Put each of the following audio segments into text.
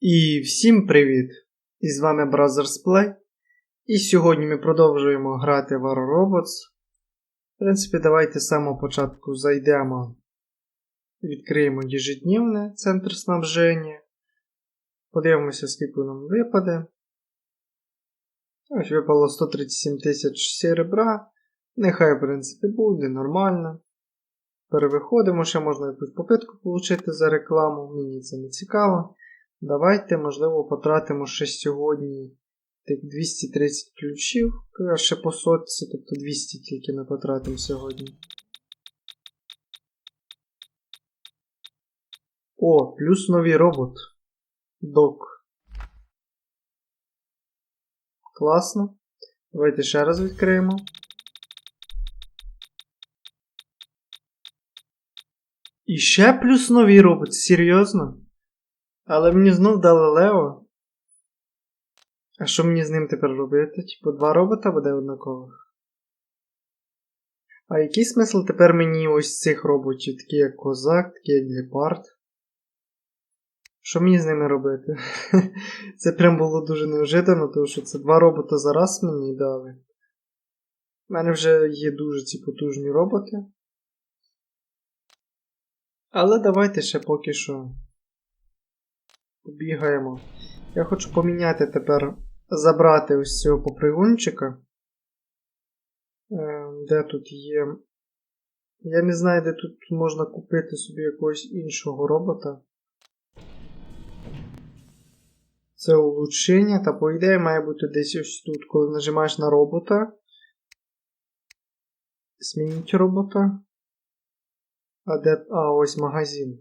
І всім привіт! І з вами Brothers Play. І сьогодні ми продовжуємо грати War Robots. В принципі, давайте з самого початку зайдемо, відкриємо ежедневне центр снабження. Подивимося, скільки нам випаде. Ось випало 137 тисяч серебра. Нехай, в принципі, буде нормально. Перевиходимо, ще можна якусь попитку отримати за рекламу, мені це не цікаво. Давайте, можливо, потратимо ще сьогодні так 230 ключів, ще по сотці, тобто 200 тільки ми потратимо сьогодні. О, плюс новий робот. Док. Класно. Давайте ще раз відкриємо. І ще плюс новий робот, серйозно? Але мені знов дали Лео. А що мені з ним тепер робити? Типу, два робота буде однакових. А який смисл тепер мені ось цих роботів, такі як козак, такі як гепард? Що мені з ними робити? Це прям було дуже неожиданно, тому що це два робота зараз мені дали. У мене вже є дуже ці потужні роботи. Але давайте ще поки що побігаємо. Я хочу поміняти тепер, забрати ось цього попригунчика. Е, Де тут є. Я не знаю, де тут можна купити собі якогось іншого робота. Це улучшення, та по ідеї має бути десь ось тут, коли нажимаєш на робота. Змініть робота. А де. А, ось магазин.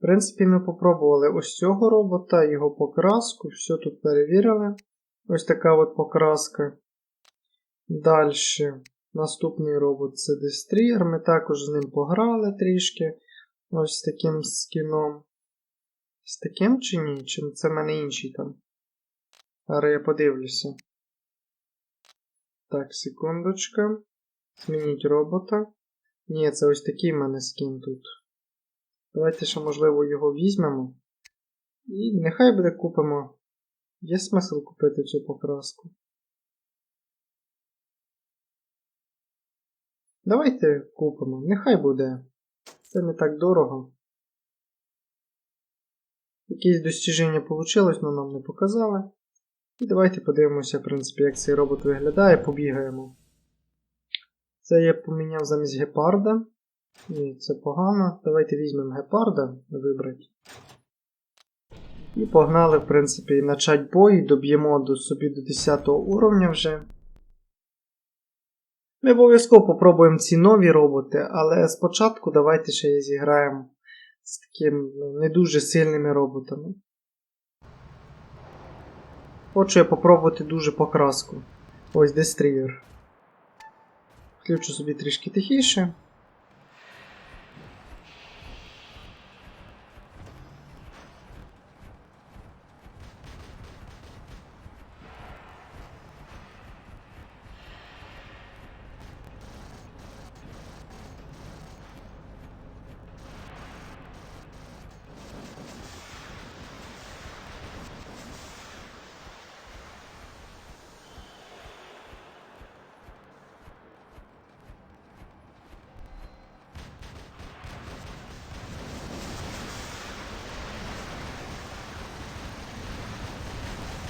В принципі, ми попробували ось цього робота, його покраску, все тут перевірили. Ось така от покраска. Далі. Наступний робот це Destroyer. Ми також з ним пограли трішки. Ось з таким скіном. З таким чи ні? Чи це в мене інший там? Зараз я подивлюся. Так, секундочка. Змініть робота. Ні, це ось такий в мене скін тут. Давайте ще, можливо, його візьмемо. І нехай буде купимо. Є смисл купити цю покраску. Давайте купимо. Нехай буде. Це не так дорого. Якісь достіження вийшло, але нам не показали. І давайте подивимося, в принципі, як цей робот виглядає, побігаємо. Це я поміняв замість гепарда. Це погано. Давайте візьмемо гепарда вибрати. І погнали, в принципі, начать бой, доб'ємо до собі до 10 уровня вже. Ми обов'язково попробуємо ці нові роботи, але спочатку давайте ще зіграємо з такими не дуже сильними роботами. Хочу я попробувати дуже покраску. Ось Дестрієр. Включу собі трішки тихіше.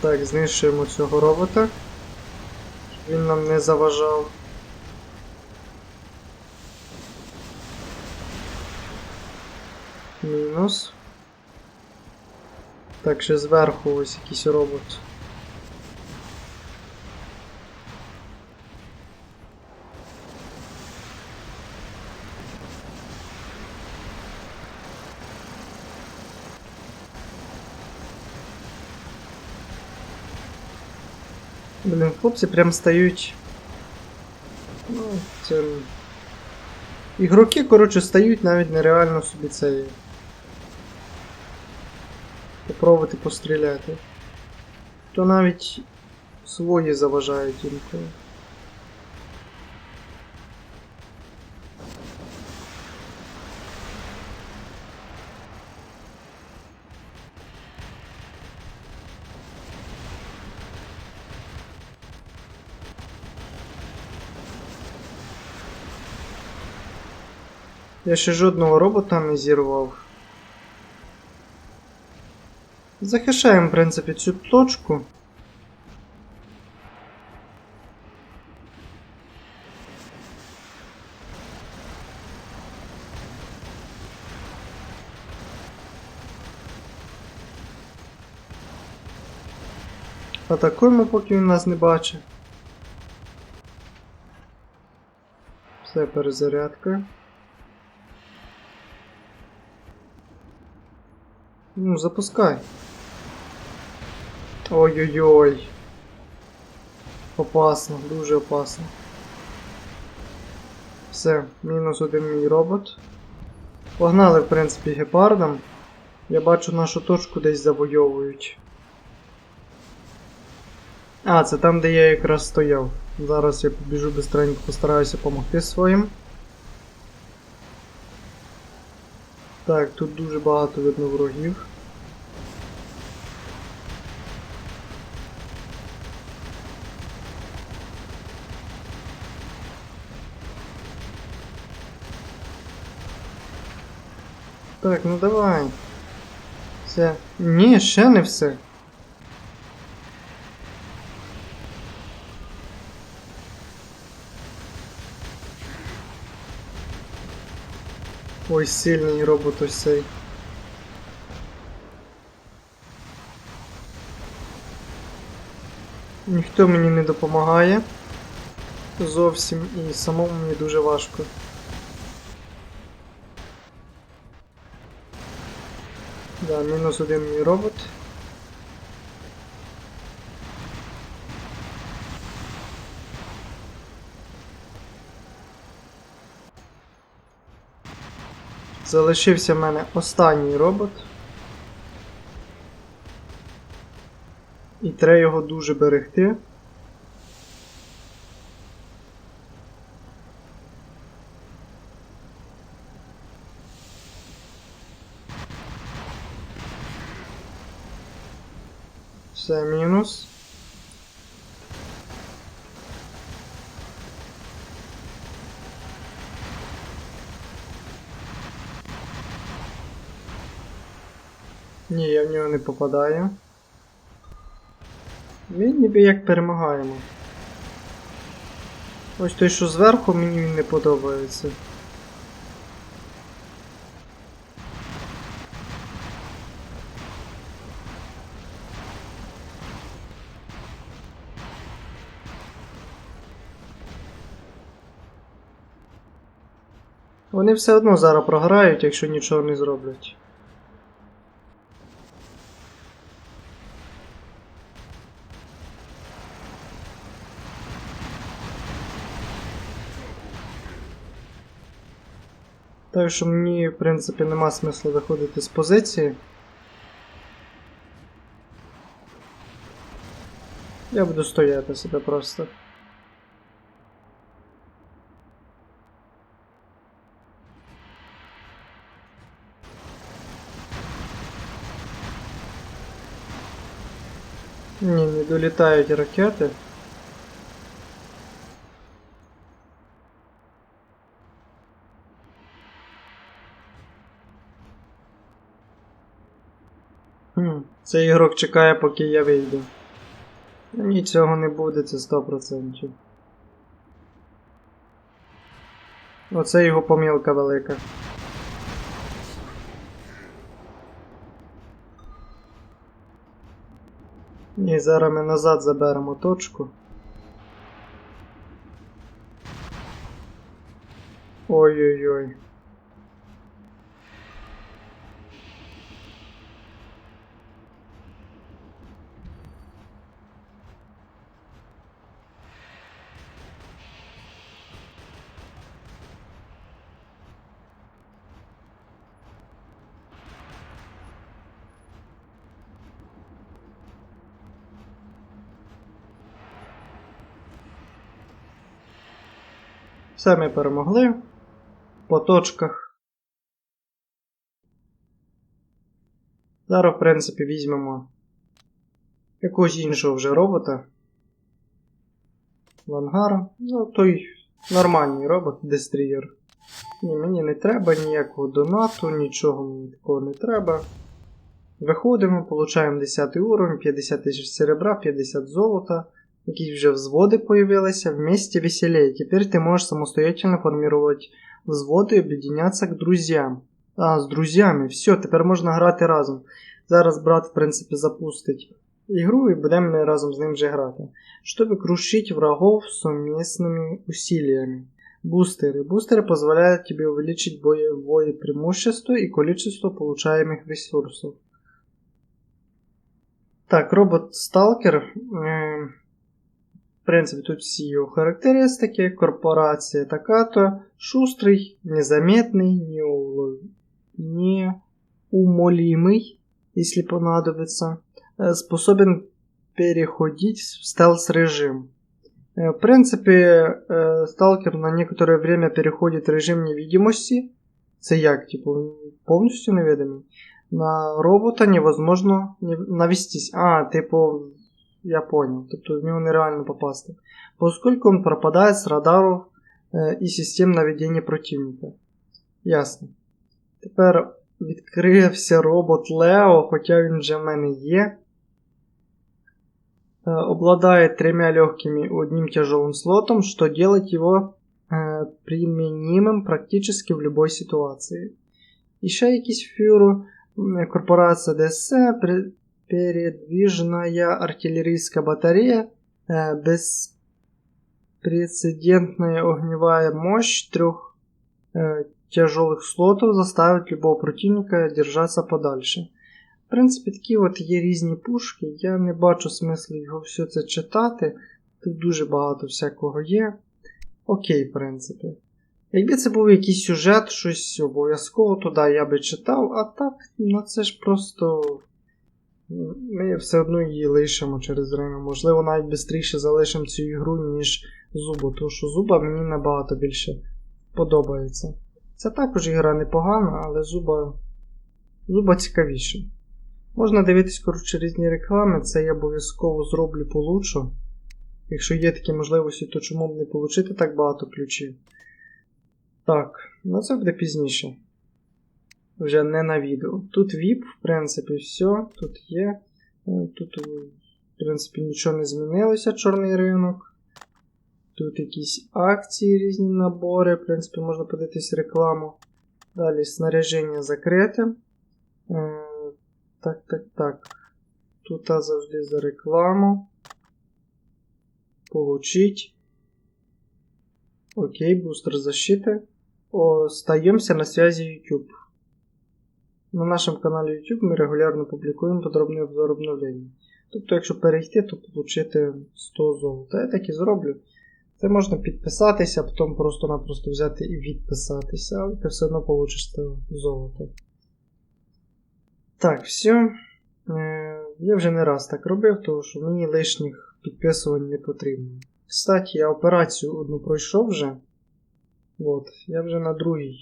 Так, знищуємо цього робота. Щоб він нам не заважав. Мінус. Так, ще зверху ось якийсь робот. Блін, хлопці прям стають. Ну, це... Ігроки, коротше, стають навіть нереально собі це. Попробувати постріляти. То навіть свої заважають інколи. Я ще жодного робота не зірвав. Захищаємо, в принципі, цю точку. Атакуємо, поки він нас не бачить. Все, перезарядка. Ну, запускай. Ой-ой-ой. Опасно, дуже опасно. Все, мінус один мій робот. Погнали, в принципі, гепардом. Я бачу нашу точку десь завойовують. А, це там, де я якраз стояв. Зараз я побіжу быстренько, постараюся допомогти своїм. Так, тут дуже багато видно ворогів. Так, ну давай. Все. Ні, ще не все. Ой, сильний робот ось цей. Ніхто мені не допомагає. Зовсім і самому мені дуже важко. Да, мінус один мій робот. Залишився в мене останній робот. І треба його дуже берегти. Все, мінус. Ні, я в нього не попадаю. Він ніби як перемагаємо. Ось той, що зверху, мені він не подобається. Вони все одно зараз програють, якщо нічого не зроблять. Так що мені, в принципі, нема смислу виходити з позиції. Я буду стояти себе просто. Ні, не долітають ракети. Хм, цей ігрок чекає, поки я вийду. Ні, цього не буде, це 100%. Оце його помилка велика. Ні, зараз ми назад заберемо точку. Ой-ой-ой. Все ми перемогли. По точках. Зараз, в принципі, візьмемо якогось іншого вже робота. Вангара. Ну, той нормальний робот, дестрієр. Ні, мені не треба ніякого донату, нічого мені такого не треба. Виходимо, получаємо 10 уровень, 50 тисяч серебра, 50 золота. Якісь вже взводи появилися, вместе веселее. Теперь ты можешь самостоятельно формировать взводи і об'єднятися к друзям. А, з друзями, все, тепер можна грати разом. Зараз брат, в принципі, запустить ігру і будемо ми разом з ним вже грати. Чтобы крушить врагов совместными усилиями. Бустеры. Бустеры позволяют тебе увеличить боевое преимущество и количество получаемых ресурсов. Так, робот-сталкер. Е, в принципі, тут всі його характеристики. Корпорація така-то. Шустрий, незаметний, неулов... неумолимый, если понадобится. Е, Способен переходить в стелс-режим. Э, В принципе, э, сталкер на некоторое время переходит в режим невидимости. Це як, типу, повністю невидимий. На робота невозможно не- навестись. А, типу, я понял. Тобто в нього нереально попасти. Поскольку он пропадает с радаров э, і систем наведення противника. Ясно. Тепер відкрився робот Лео, хоча він вже в мене є. Э, обладает тремя легкими и одним тяжелым слотом, что делает его э, применимым практически в любой ситуации. Еще якийсь фюру, м, корпорация ДС, пре- передвижная артиллерийская батарея, э, беспрецедентная огневая мощь трех э, тяжелых слотов заставит любого противника держаться подальше. В принципі, такі от є різні пушки. Я не бачу смислу його все це читати. Тут дуже багато всякого є. Окей, в принципі. Якби це був якийсь сюжет, щось обов'язково туди я би читав, а так, ну це ж просто. ми все одно її лишимо через время. Можливо, навіть швидше залишимо цю ігру, ніж зубу, тому що зуба мені набагато більше подобається. Це також ігра непогана, але зуба. Зуба цікавіше. Можна дивитись, коротше, різні реклами, це я обов'язково зроблю получу. Якщо є такі можливості, то чому б не отримати так багато ключів? Так, ну це буде пізніше. Вже не на відео. Тут VIP, в принципі, все, тут є. Е, Тут, е, в принципі, нічого не змінилося, чорний ринок. Тут якісь акції, різні набори, в принципі, можна подивитись рекламу. Далі снаряження закрите. Е, так, так, так. Тут завжди за рекламу. Получить. Окей, бустер защиты. Остаемся на связи YouTube. На нашому каналі YouTube ми регулярно публікуємо подробний обзор обновлень. Тобто, якщо перейти, то отримати 100 золота. Я так і зроблю. Це можна підписатися, потім просто-напросто взяти і відписатися, але ти все одно получиш 100 золота. Так, все. Я вже не раз так робив, тому що мені лишніх підписувань не потрібно. Кстати, я операцію одну пройшов вже. От, я вже на другій.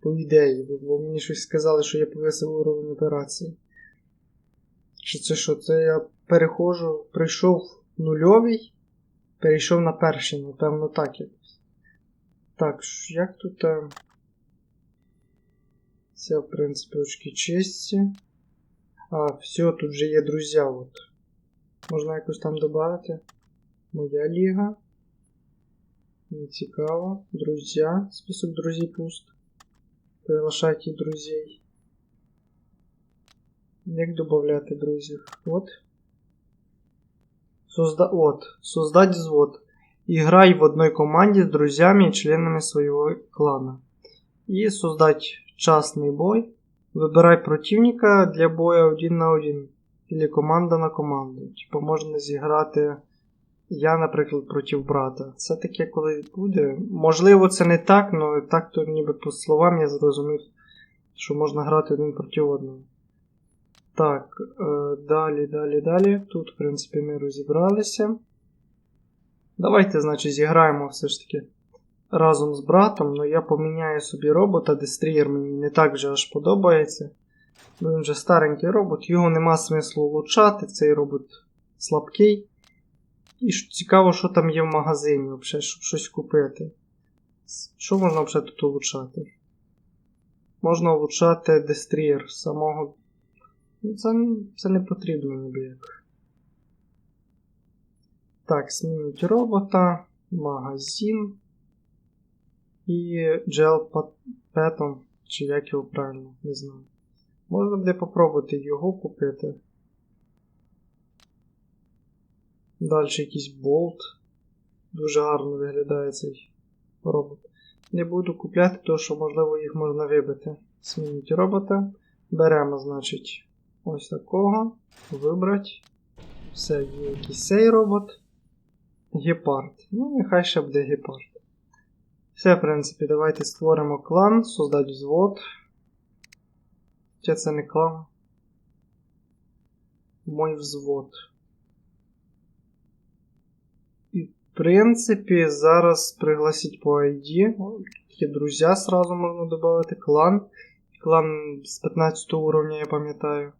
По ідеї, бо- мені щось сказали, що я повисив уровень операції. Чи це що? Це я переходжу, прийшов нульовий, перейшов на перший, напевно, так якось. Так, як тут. Це, в принципі, очки честі. А, все, тут же є друзі. От. Можна якось там додати. Моя ліга. Не цікаво. Друзі. Список друзей пуст. Приглашайте друзей. Як додати друзів? От. Созда... От. Создать взвод. Играй в одной команде с друзьями и членами своего клана. И создать частный бой. Вибирай противника для боя один на один. Или команда на команду. Типу можна зіграти. Я, наприклад, проти брата. Це таке коли буде. Можливо, це не так, але так то ніби по словам я зрозумів, що можна грати один проти одного. Так, е, далі, далі, далі. Тут, в принципі, ми розібралися. Давайте, значить, зіграємо все ж таки разом з братом, але я поміняю собі робота, дестрієр мені не так вже аж подобається. Бо він вже старенький робот, його нема смислу улучшати, цей робот слабкий. І цікаво, що там є в магазині, взагалі, щоб щось купити. Що можна взагалі тут улучшати? Можна улучшати дестрієр самого. Ну, Це, це не потрібно ніби як. Так, змініть робота, магазин і джел петон, чи як його правильно, не знаю. Можна буде попробувати його купити. Далі якийсь болт. Дуже гарно виглядає цей робот. Не буду купляти, тому що можливо їх можна вибити. Змініть робота. Беремо, значить, ось такого. Вибрати. Все, є якийсь цей робот. Гепард. Ну, нехай ще буде гепард. Все, в принципі, давайте створимо клан, создати взвод. Хоча це не клан. Мой взвод. І, в принципі, зараз пригласить по ID. Такі друзі сразу можна додати. Клан. Клан з 15 уровня, я пам'ятаю.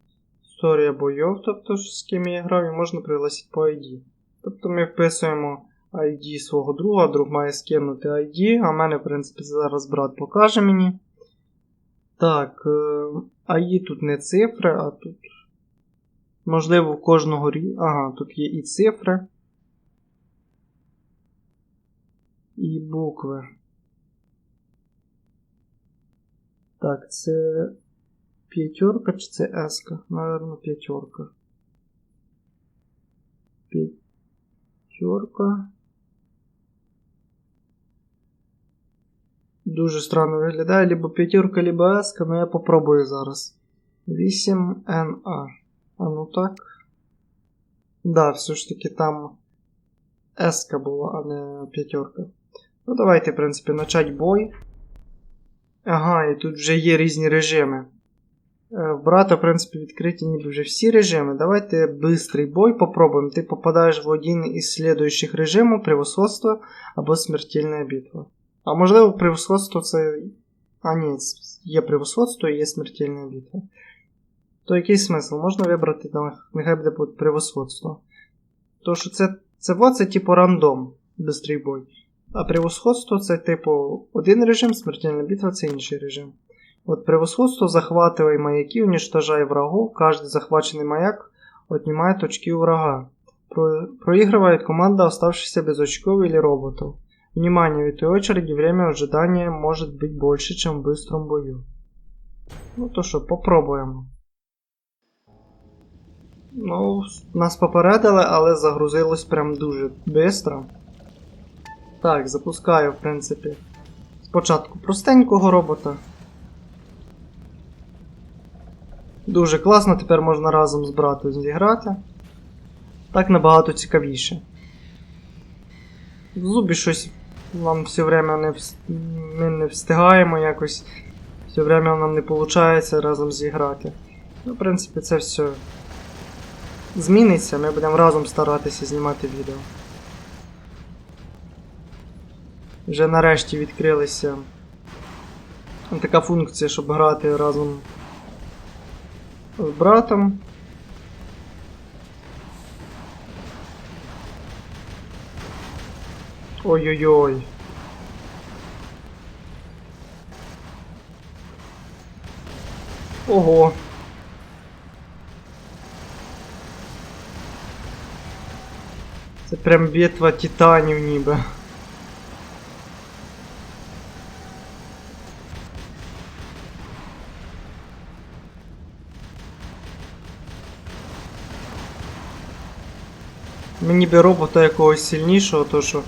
Історія бойов, тобто з ким я грав, і можна пригласити по ID. Тобто ми вписуємо ID свого друга, друг має скинути ID, а в мене, в принципі, зараз брат покаже мені. Так, е, ID тут не цифри, а тут. Можливо, в кожного рі. Ага, тут є і цифри. І букви. Так, це п'ятерка чи це еска? Наверно, п'ятерка. П'ятерка. Дуже странно виглядає, либо п'ятерка, либо еска, але я попробую зараз. 8NA. А ну так. Да, все ж таки там еска була, а не п'ятерка. Ну, давайте, в принципі, начать бой. Ага, і тут вже є різні режими. Е, В брата, в принципі, відкриті ніби вже всі режими. Давайте бистрий бой попробуємо. Ти попадаєш в один із слідуючих режимів превосходство або смертельна битва. А можливо, превосходство це. А, ні, є превосходство і є смертельна битва. То який смисл? Можна вибрати, ну, нехай буде превосходство. Тому що це, це, во, це типу рандом, бистрий бой. А превосходство це, типу, один режим, смертельна битва це інший режим. От превосходство захватывай маяки, уничтожай врагов. Каждый захваченный маяк отнимает очки у врага. Про... Проигрывает команда, оставшаяся без очков или роботов. Внимание, в этой очереди время ожидания может быть больше, чем в быстром бою. Ну то що, попробуємо. Ну, нас попередили, але загрузилось прям дуже швидко. Так, запускаю, в принципі. Спочатку простенького робота. Дуже класно, тепер можна разом з братом зіграти. Так набагато цікавіше. Зубі щось нам все время не вс... ми не встигаємо якось. Все время нам не виходить разом зіграти. Ну, в принципі, це все зміниться, ми будемо разом старатися знімати відео. Вже нарешті відкрилися така функція, щоб грати разом з братом. Ой-ой-ой. Ого. Це прям битва титанів ніби. Мені би робота якогось сильнішого, то що.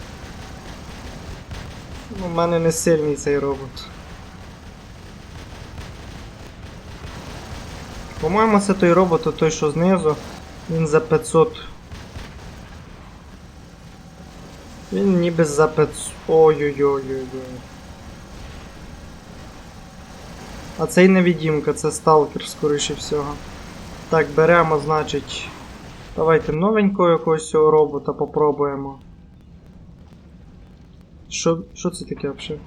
У мене не сильний цей робот. По-моєму, це той робот, той, що знизу. Він за 500. Він ніби за 500. Ой-ой-ой-ой-ой. А цей невідімка, це сталкер, скоріше всього. Так, беремо, значить. Давайте новенького якогось цього робота попробуємо. Що що це таке взагалі?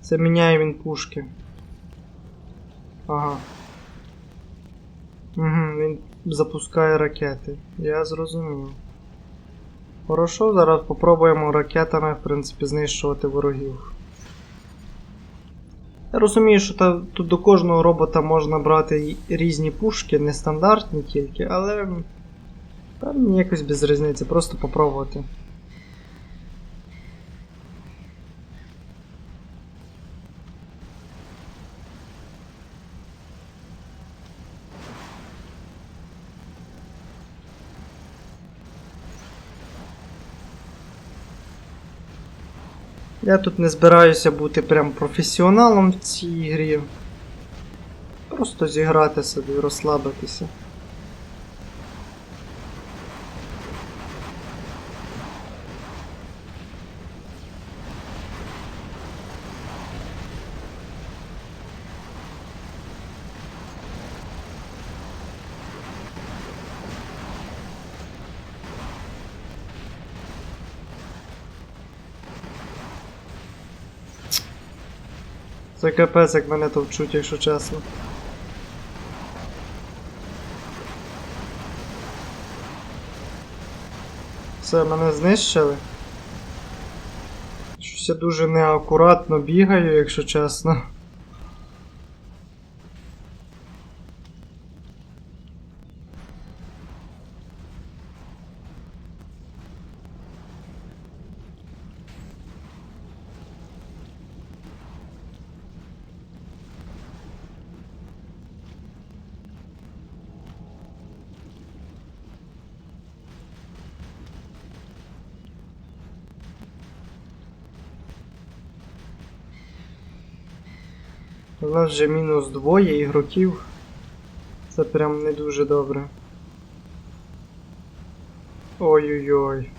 Це міняє він пушки. Ага. Угу, він запускає ракети. Я зрозумів. Хорошо, зараз попробуємо ракетами, в принципі, знищувати ворогів. Я розумію, що та, тут до кожного робота можна брати різні пушки, нестандартні тільки, але. Та мені якось без різниці, просто попробувати. Я тут не збираюся бути прям професіоналом в цій грі. Просто зіграти собі, розслабитися. Це капець, як мене товчуть, якщо чесно. Все, мене знищили. Щось я дуже неакуратно бігаю, якщо чесно. У нас вже мінус двоє ігроків. Це прям не дуже добре. Ой-ой-ой.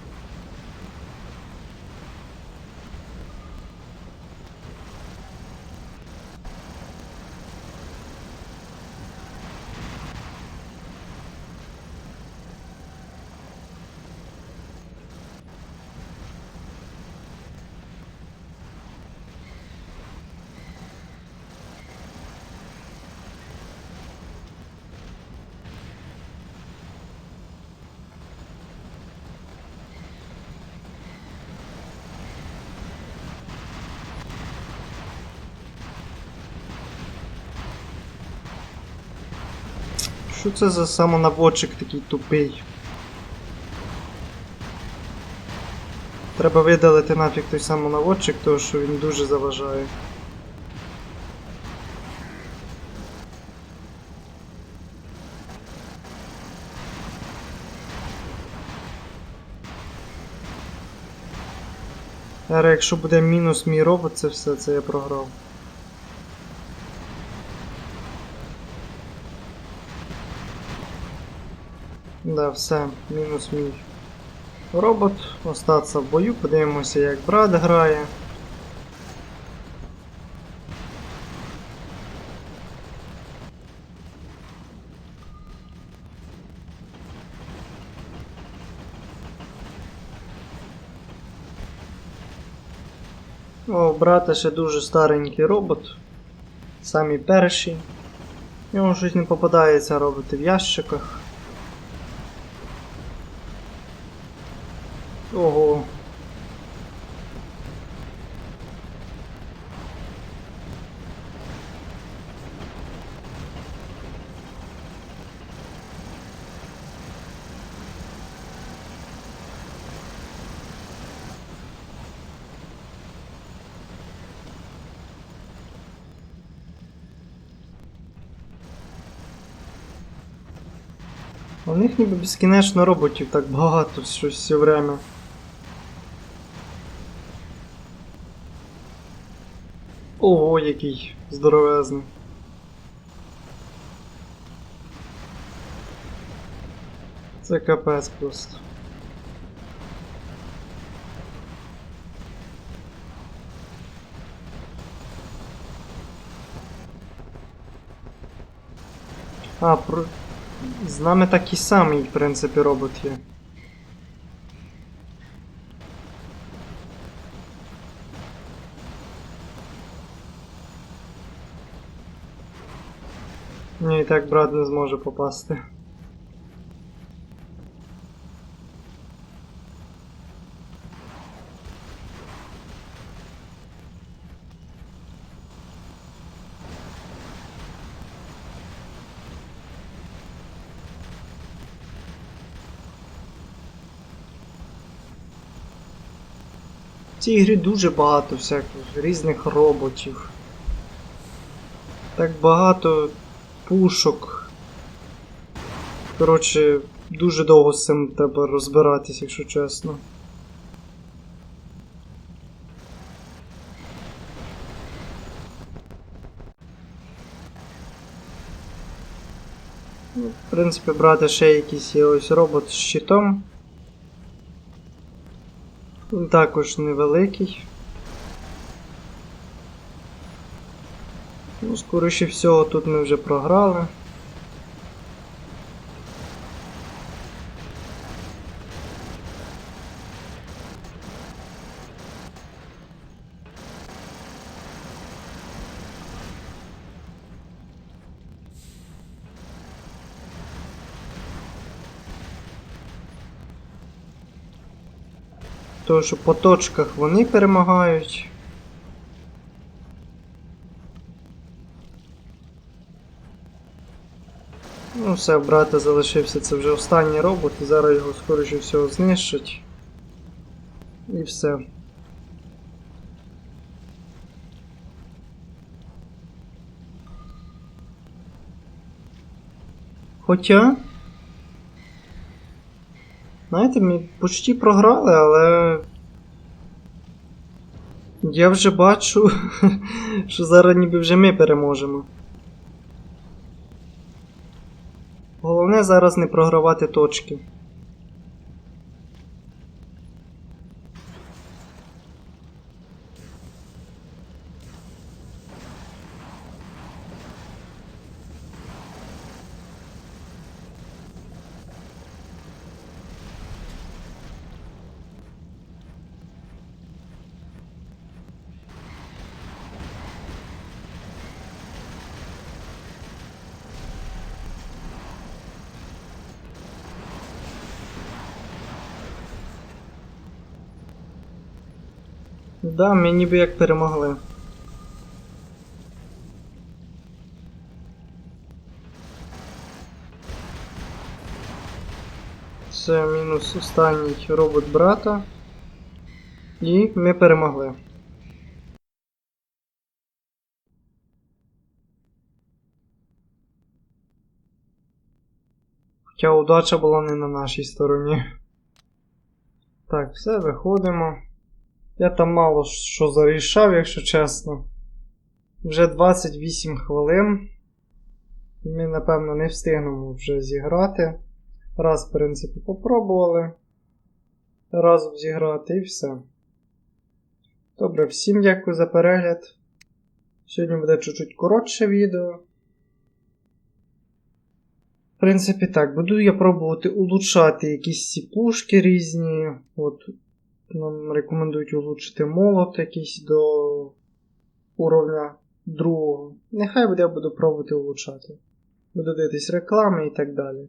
Що це за самонаводчик такий тупий? Треба видалити нафіг той самонаводчик, тому що він дуже заважає. Зараз, якщо буде мінус мій робот, це все, це я програв. Да, все, мінус мій робот. Остаться в бою, подивимося, як брат грає. О, брата ще дуже старенький робот. Самі перші. Йому щось не попадається робити в ящиках. Ого. У них ніби безкінечно роботів так багато щось все время. Ого, який здоровезний. Це капець просто. А, про... з нами такий самий, в принципі, робот є. Ні, і так брат не зможе попасти. В цій грі дуже багато всяких різних роботів. Так багато пушок. Коротше, дуже довго з цим треба розбиратись, якщо чесно. Ну, В принципі, брати ще якийсь є ось робот з щитом. Також невеликий. Ну, скоріше всього, тут ми вже програли. Тому що по точках вони перемагають. Ну, все, в брата залишився це вже останній робот, і зараз його скоріше всього знищать. І все. Хоча. Ми почти програли, але. Я вже бачу, що зараз ніби вже ми переможемо. Головне зараз не програвати точки. Да, ми ніби як перемогли. Це мінус останній робот брата. І ми перемогли. Хоча удача була не на нашій стороні. Так, все, виходимо. Я там мало що зарішав, якщо чесно. Вже 28 хвилин. Ми, напевно, не встигнемо вже зіграти. Раз, в принципі, попробували. Разом зіграти і все. Добре, всім дякую за перегляд. Сьогодні буде чуть-чуть коротше відео. В принципі, так, буду я пробувати улучшати якісь ці пушки різні. От нам рекомендують улучшити молот якийсь до уровня другого. Нехай буде, я буду пробувати улучшати. Буду дивитись реклами і так далі.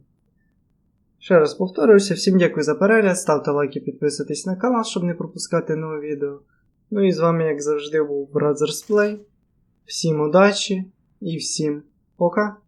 Ще раз повторююся, всім дякую за перегляд, ставте лайки, підписуйтесь на канал, щоб не пропускати нове відео. Ну і з вами, як завжди, був Brothers Play. Всім удачі і всім пока!